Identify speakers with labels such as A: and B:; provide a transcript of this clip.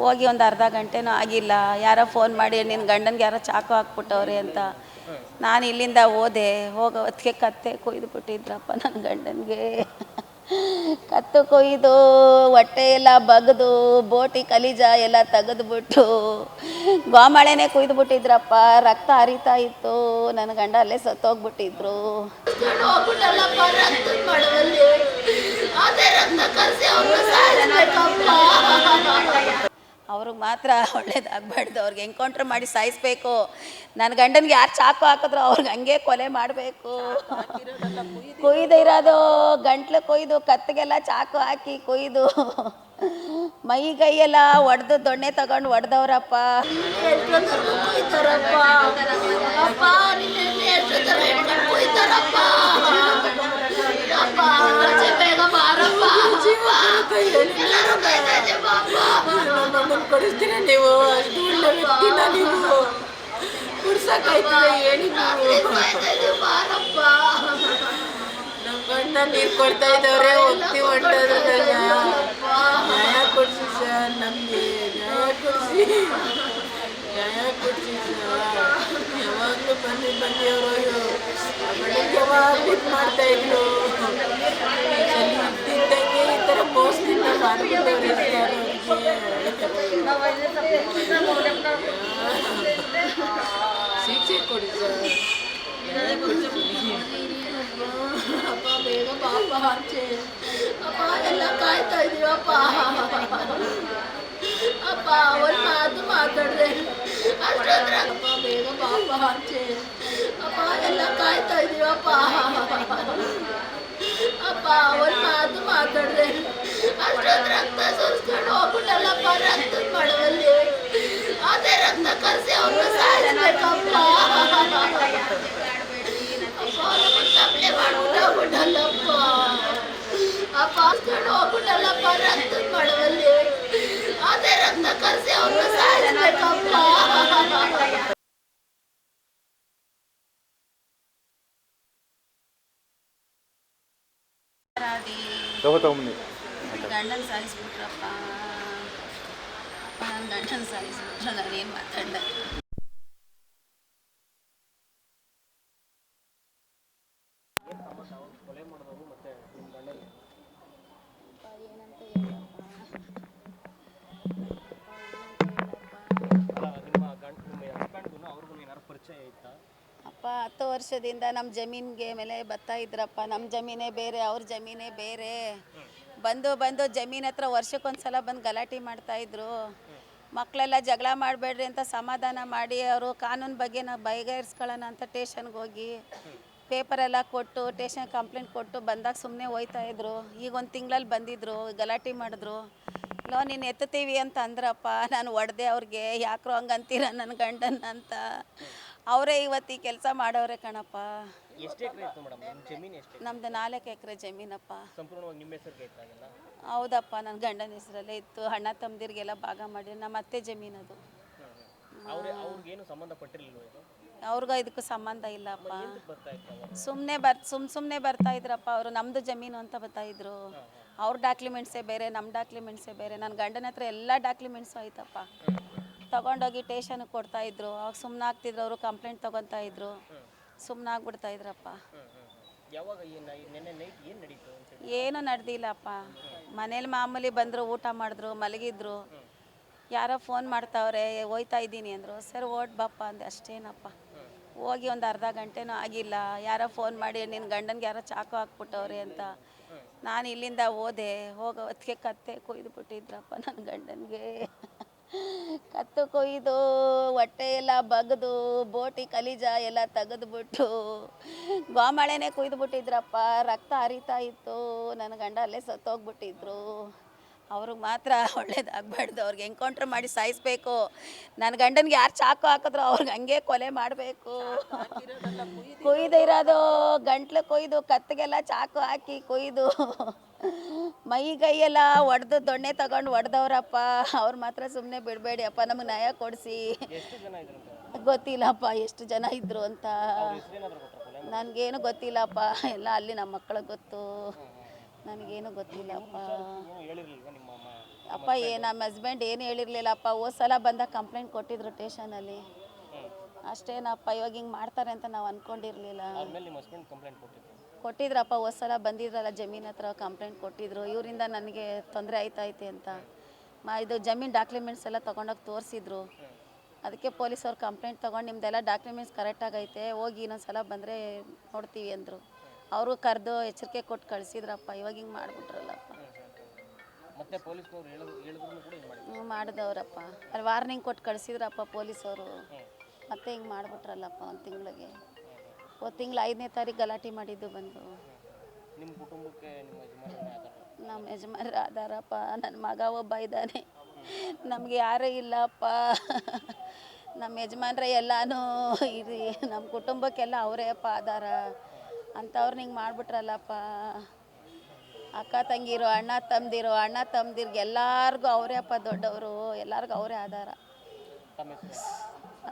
A: ಹೋಗಿ ಒಂದು ಅರ್ಧ ಗಂಟೆನೂ ಆಗಿಲ್ಲ. ಯಾರೋ ಫೋನ್ ಮಾಡಿ ನಿನ್ನ ಗಂಡನಿಗೆ ಯಾರೋ ಚಾಕು ಹಾಕ್ಬಿಟ್ಟವ್ರಿ ಅಂತ. ನಾನು ಇಲ್ಲಿಂದ ಹೋದೆ. ಹೋಗೋ ಹೊತ್ತಿಗೆ ಕತ್ತೆ ಕೊಯ್ದು ಬಿಟ್ಟಿದ್ರಪ್ಪ ನನ್ನ ಗಂಡನಿಗೆ. ಕತ್ತು ಕೊಯ್ದು, ಹೊಟ್ಟೆ ಎಲ್ಲ ಬಗ್ದು, ಬೋಟಿ ಕಲಿಜ ಎಲ್ಲ ತೆಗೆದ್ಬಿಟ್ಟು ಗೋಮಾಳೆನೇ ಕುಯ್ದು ಬಿಟ್ಟಿದ್ರಪ್ಪ ರಕ್ತ ಹರಿತಾ ಇತ್ತು. ನನ್ನ ಗಂಡ ಅಲ್ಲೇ ಸತ್ತೋಗ್ಬಿಟ್ಟಿದ್ರು. ಅವ್ರಿಗೆ ಮಾತ್ರ ಒಳ್ಳೇದಾಗಬಾರ್ದು ಅವ್ರಿಗೆ ಎನ್ಕೌಂಟ್ರ್ ಮಾಡಿ ಸಾಯಿಸ್ಬೇಕು ನನ್ನ ಗಂಡನಿಗೆ ಯಾರು ಚಾಕು ಹಾಕಿದ್ರು ಅವ್ರಿಗೆ ಹಂಗೆ ಕೊಲೆ ಮಾಡಬೇಕು ಕೊಯ್ದು ಇರೋದು ಗಂಟ್ಲು ಕೊಯ್ದು ಕತ್ತಿಗೆಲ್ಲ ಚಾಕು ಹಾಕಿ ಕೊಯ್ದು ಮೈಗೈಯೆಲ್ಲ ಒಡೆದು ದೊಣ್ಣೆ ತಗೊಂಡು ಹೊಡೆದವ್ರಪ್ಪ
B: ಕೊಡಿಸ್ತೀರ ನೀವು? ಅಷ್ಟು ಒಳ್ಳೆ ವ್ಯಕ್ತಿನ ನೀವು. ಕುಡ್ಸಕ್ಕಾಯ್ತದೆ ಹೇಳಿ ನೀವು. ನಮ್ಮ ಗಂಡ ನೀರು ಕೊಡ್ತಾ ಇದ್ದವ್ರೆ, ಒತ್ತಿ ಹೊಂಟೋದ್ರಲ್ಲ ನ್ಯಾಯ ಕೊಡ್ಸಿ ಸರ್, ನಮಗೆ ನ್ಯಾಯ ಕೊಡ್ಸಿ. ನ್ಯಾಯ ಸರ್. ಯಾವಾಗಲೂ ಬನ್ನಿ ಬನ್ನಿ ಅವರು. ಯಾವಾಗಲೂ ಇದು ಮಾಡ್ತಾ ಇದ್ರು? ಇದ್ದಂಗೆ ಈ ಥರ ಮೋಸದಿಂದ ಮಾಡ್ಬಿಟ್ಟವ್ರೆ ಸರ್ ಅವ್ರಿಗೆ. ಕೊಡ್ಸಿ
C: ಅಪ್ಪ ಪಾಪ ಆಚೆ ಅಪ್ಪ ಎಲ್ಲ ಕಾಯ್ತಾ ಇದೀವಪ್ಪ ಅಪ್ಪ ಒಂದು ಮಾತು ಮಾತಾಡ್ದೆ. ಅಪ್ಪ ಬೇಗ ಪಾಪ ಆಚೆ ಅಪ್ಪ ಎಲ್ಲ ಕಾಯ್ತಾ ಇದೀವಪ್ಪ ಅಪ್ಪ ಒಂದು ಮಾತು ಮಾತಾಡ್ದೆ ಅಷ್ಟೊಂದು ರಕ್ತ ಸುರಿಸ್ಕೊಂಡು ಹೋಗ್ಬಿಟ್ಟಲ್ಲಪ್ಪ ಮಡವಲ್ಲಿ ಅದೇ ಕರೆಸಿ ಅವ್ರನ್ನ ಸಾಯಿಸ್ಬೇಕಪ್ಪ. ತಪ್ಪಲೆ ಮಾಡ್ಬಿಟ್ಟು ಹೋಗ್ಬಿಟ್ಟಲ್ಲಪ್ಪ ಅಪ್ಪ ಹಾಸ್ಕೊಂಡು ಹೋಗ್ಬಿಟ್ಟಲ್ಲಪ್ಪ ರಕ್ತದ ಮಡವಲ್ಲಿ ಅದೇ ರಕ್ತ ಕರ್ಸಿ ಅವ್ರನ್ನ ಸಾಯಿಸ್ಬೇಕಪ್ಪ.
D: ತಗೋ ತಗೊಂಬನ್ನಿ
A: ಗಂಡನ ಸಾಯಿಸ್ಬಿಟ್ರಪ್ಪ. ಅಪ್ಪ, ಹತ್ತು ವರ್ಷದಿಂದ ನಮ್ಮ ಜಮೀನಿಗೆ ಮೇಲೆ ಬತ್ತಾ ಇದ್ರಪ್ಪ. ನಮ್ಮ ಜಮೀನೇ ಬೇರೆ, ಅವ್ರ ಜಮೀನೇ ಬೇರೆ. ಬಂದು ಬಂದು ಜಮೀನ್ ಹತ್ರ ವರ್ಷಕ್ಕೊಂದ್ಸಲ ಬಂದು ಗಲಾಟೆ ಮಾಡ್ತಾ ಇದ್ರು. ಮಕ್ಕಳೆಲ್ಲ ಜಗಳ ಮಾಡಬೇಡ್ರಿ ಅಂತ ಸಮಾಧಾನ ಮಾಡಿ ಅವರು ಕಾನೂನು ಬಗ್ಗೆ ನಾವು ಬಗೆಹರಿಸ್ಕೊಳ್ಳೋಣ ಅಂತ ಟೇಷನ್ಗೆ ಹೋಗಿ ಪೇಪರೆಲ್ಲ ಕೊಟ್ಟು ಟೇಷನ್ ಕಂಪ್ಲೇಂಟ್ ಕೊಟ್ಟು ಬಂದಾಗ ಸುಮ್ಮನೆ ಹೋಯ್ತಾ ಇದ್ರು. ಈಗ ಒಂದು ತಿಂಗಳಲ್ಲಿ ಬಂದಿದ್ರು, ಗಲಾಟೆ ಮಾಡಿದ್ರು. ಲೋ, ನೀನು ಎತ್ತುತ್ತೀವಿ ಅಂತ ಅಂದ್ರಪ್ಪ, ನಾನು ಒಡೆದೆ ಅವ್ರಿಗೆ, ಯಾಕ್ರೋ ಹಂಗೆ ಅಂತೀರ ನನ್ನ ಗಂಡನ ಅಂತ. ಅವರೇ ಇವತ್ತು ಈ ಕೆಲಸ ಮಾಡೋರೆ ಕಣಪ್ಪ.
E: ಎಷ್ಟು ಎಕರೆ ಇತ್ತು ಮೇಡಮ್? ನಿಮ್ಮ ಜಮೀನು ಎಷ್ಟು
A: ನಮ್ದು ನಾಲ್ಕು ಎಕರೆ ಜಮೀನಪ್ಪ.
E: ಸಂಪೂರ್ಣವಾಗಿ ನಿಮ್ಮ ಹೆಸರಿಗೆ ಇತ್ತು ಅದೆಲ್ಲ
A: ಹೌದಪ್ಪ ನನ್ನ ಗಂಡನ ಹೆಸರಲ್ಲೇ ಇತ್ತು. ಅಣ್ಣ ತಮ್ಮದಿರಿಗೆಲ್ಲ ಭಾಗ ಮಾಡಿ ನಮ್ಮ ಅತ್ತೆ ಜಮೀನದು
E: ಅದು. ಅವ್ರಿಗೇನು ಸಂಬಂಧಪಟ್ಟಿರಲಿಲ್ಲ ಇದು?
A: ಅವ್ರಿಗೂ ಇದಕ್ಕೂ ಸಂಬಂಧ ಇಲ್ಲಪ್ಪ.
E: ಬರ್ತಾ ಇತ್ತು ಅವಾಗ?
A: ಸುಮ್ಮನೆ ಬರ್ ಸುಮ್ ಸುಮ್ಮನೆ ಬರ್ತಾ ಇದ್ರಪ್ಪ ಅವರು. ನಮ್ಮದು ಜಮೀನು ಅಂತ ಬರ್ತಾ ಇದ್ರು. ಅವ್ರ ಡಾಕ್ಯುಮೆಂಟ್ಸೇ ಬೇರೆ ನಮ್ಮ ಡಾಕ್ಯುಮೆಂಟ್ಸೇ ಬೇರೆ. ನನ್ನ ಗಂಡನ ಹತ್ರ ಎಲ್ಲ ಡಾಕ್ಯುಮೆಂಟ್ಸು ಆಯ್ತಪ್ಪ. ತಗೊಂಡೋಗಿ ಟೇಷನ್ಗೆ ಕೊಡ್ತಾ ಇದ್ರು. ಅವಾಗ ಸುಮ್ಮನೆ ಆಗ್ತಿದ್ರು. ಅವರು ಕಂಪ್ಲೇಂಟ್ ತಗೊಂತ ಇದ್ರು. ಸುಮ್ಮನೆ ಆಗ್ಬಿಡ್ತಾ ಇದ್ರಪ್ಪ.
E: ಯಾವಾಗ ಏನು ನೆನ್ನೆ ನೈಟ್ ಏನು ನಡೀತು ಅಂತ ಹೇಳಿ?
A: ಏನೂ ನಡೆದಿಲ್ಲಪ್ಪ. ಮನೇಲಿ ಮಾಮೂಲಿ ಬಂದರು ಊಟ ಮಾಡಿದ್ರು ಮಲಗಿದ್ರು. ಯಾರೋ ಫೋನ್ ಮಾಡ್ತಾವ್ರೆ ಹೋಯ್ತಾ ಇದ್ದೀನಿ ಅಂದರು. ಸರ್ ಓಟ್ ಬಾಪ್ಪ ಅಂದೆ ಅಷ್ಟೇನಪ್ಪ. ಹೋಗಿ ಒಂದು ಅರ್ಧ ಗಂಟೆನೂ ಆಗಿಲ್ಲ. ಯಾರೋ ಫೋನ್ ಮಾಡಿ ನಿನ್ನ ಗಂಡನಿಗೆ ಯಾರೋ ಚಾಕು ಹಾಕ್ಬಿಟ್ಟವ್ರೆ ಅಂತ. ನಾನು ಇಲ್ಲಿಂದ ಹೋದೆ. ಹೋಗೋ ಹೊತ್ತಿಗೆ ಕತ್ತೆ ಕೊಯ್ದು ಬಿಟ್ಟಿದ್ರಪ್ಪ ನನ್ನ ಗಂಡನಿಗೆ. ಕತ್ತು ಕೊಯ್ದು, ಹೊಟ್ಟೆ ಎಲ್ಲ ಬಗ್ದು, ಬೋಟಿ, ಕಲಿಜ ಎಲ್ಲ ತೆಗೆದ್ಬಿಟ್ಟು ಗೋಮಾಳೆನೇ ಕುಯ್ದು ಬಿಟ್ಟಿದ್ರಪ್ಪ ರಕ್ತ ಹರಿತಾ ಇತ್ತು. ನನ್ನ ಗಂಡ ಅಲ್ಲೇ ಸತ್ತೋಗ್ಬಿಟ್ಟಿದ್ರು. ಅವ್ರಿಗೆ ಮಾತ್ರ ಒಳ್ಳೇದಾಗಬಾರ್ದು. ಅವ್ರಿಗೆ ಎನ್ಕೌಂಟ್ರ್ ಮಾಡಿ ಸಾಯಿಸ್ಬೇಕು. ನನ್ನ ಗಂಡನಿಗೆ ಯಾರು ಚಾಕು ಹಾಕಿದ್ರು ಅವ್ರಿಗೆ ಹಂಗೆ ಕೊಲೆ ಮಾಡಬೇಕು. ಕೊಯ್ದು ಇರೋದು ಗಂಟ್ಲು ಕೊಯ್ದು ಕತ್ತಿಗೆಲ್ಲ ಚಾಕು ಹಾಕಿ ಕೊಯ್ದು. ಮೈಗೈಯೆಲ್ಲ ಒಡೆದು ದೊಣ್ಣೆ ತಗೊಂಡು ಒಡೆದವ್ರಪ್ಪ. ಅವ್ರು ಮಾತ್ರ ಸುಮ್ಮನೆ ಬಿಡಬೇಡಿ ಅಪ್ಪ ನಮಗೆ ನ್ಯಾಯ ಕೊಡಿಸಿ. ಗೊತ್ತಿಲ್ಲಪ್ಪ ಎಷ್ಟು ಜನ ಇದ್ರು ಅಂತ. ನನಗೇನು ಗೊತ್ತಿಲ್ಲಪ್ಪ ಎಲ್ಲ ಅಲ್ಲಿ ನಮ್ಮ ಮಕ್ಕಳಿಗೆ ಗೊತ್ತು. ನನಗೇನು
E: ಅಮ್ಮ?
A: ಅಪ್ಪ ಏ ನಮ್ಮ ಹಸ್ಬೆಂಡ್ ಏನು ಹೇಳಿರ್ಲಿಲ್ಲಪ್ಪ ಹೋದ ಸಲ ಬಂದಾಗ ಕಂಪ್ಲೇಂಟ್ ಕೊಟ್ಟಿದ್ರು ಟೇಷನಲ್ಲಿ ಅಷ್ಟೇನಪ್ಪ ಇವಾಗ ಹಿಂಗೆ ಮಾಡ್ತಾರೆ ಅಂತ ನಾವು ಅಂದ್ಕೊಂಡಿರಲಿಲ್ಲ ಕೊಟ್ಟಿದ್ರಪ್ಪ ಹೋದ ಸಲ ಬಂದಿದ್ರಲ್ಲ ಜಮೀನ್ ಹತ್ರ ಕಂಪ್ಲೇಂಟ್ ಕೊಟ್ಟಿದ್ರು. ಇವರಿಂದ ನನಗೆ ತೊಂದರೆ ಆಯ್ತೈತೆ ಅಂತ. ಮಾ ಇದು ಜಮೀನು ಡಾಕ್ಯುಮೆಂಟ್ಸ್ ಎಲ್ಲ ತೊಗೊಂಡೋಗಿ ತೋರಿಸಿದ್ರು. ಅದಕ್ಕೆ ಪೊಲೀಸವ್ರು ಕಂಪ್ಲೇಂಟ್ ತೊಗೊಂಡು ನಿಮ್ದೆಲ್ಲ ಡಾಕ್ಯುಮೆಂಟ್ಸ್ ಕರೆಕ್ಟಾಗೈತೆ ಹೋಗಿ ಇನ್ನೊಂದು ಸಲ ಬಂದರೆ ನೋಡ್ತೀವಿ ಅಂದರು. ಅವರು ಕರೆದು ಎಚ್ಚರಿಕೆ ಕೊಟ್ಟು ಕಳಿಸಿದ್ರಪ್ಪ ಇವಾಗ ಹಿಂಗೆ ಮಾಡಿಬಿಟ್ರಲ್ಲಪ್ಪ.
E: ಮತ್ತೆ ಪೊಲೀಸ್ನವ್ರು ಹೇಳಿದ್ರು ಕೂಡ
A: ಮಾಡಿದವ್ರಪ್ಪ. ಅಲ್ಲಿ ವಾರ್ನಿಂಗ್ ಕೊಟ್ಟು ಕಳಿಸಿದ್ರಪ್ಪ ಪೊಲೀಸವರು. ಮತ್ತೆ ಹಿಂಗೆ ಮಾಡಿಬಿಟ್ರಲ್ಲಪ್ಪ ಒಂದು ತಿಂಗಳಿಗೆ. ಒಂದು ತಿಂಗಳು ಐದನೇ ತಾರೀಕು ಗಲಾಟೆ ಮಾಡಿದ್ದು ಬಂದು.
E: ನಿಮ್ಮ ಕುಟುಂಬಕ್ಕೆ ನಿಮ್ಮ ಯಜಮಾನರೇ ಆಧಾರ?
A: ನಮ್ಮ ಯಜಮಾನ್ರು ಆಧಾರಪ್ಪ. ನನ್ನ ಮಗ ಒಬ್ಬ ಇದ್ದಾನೆ. ನಮಗೆ ಯಾರೂ ಇಲ್ಲಪ್ಪ. ನಮ್ಮ ಯಜಮಾನ್ರೆ ಎಲ್ಲನೂ ಇದು ನಮ್ಮ ಕುಟುಂಬಕ್ಕೆಲ್ಲ ಅವರೇ ಅಪ್ಪ ಆಧಾರ. ಅಂಥವ್ರು ಹಿಂಗೆ ಮಾಡಿಬಿಟ್ರಲ್ಲಪ್ಪ. ಅಕ್ಕ ತಂಗಿರು, ಅಣ್ಣ ತಮ್ಮದಿರು ಅಣ್ಣ ತಮ್ಮದಿರ್ಗೆ ಎಲ್ಲರಿಗೂ ಅವರೇ ಅಪ್ಪ ದೊಡ್ಡವರು, ಎಲ್ಲರಿಗೂ ಅವರೇ ಆಧಾರ.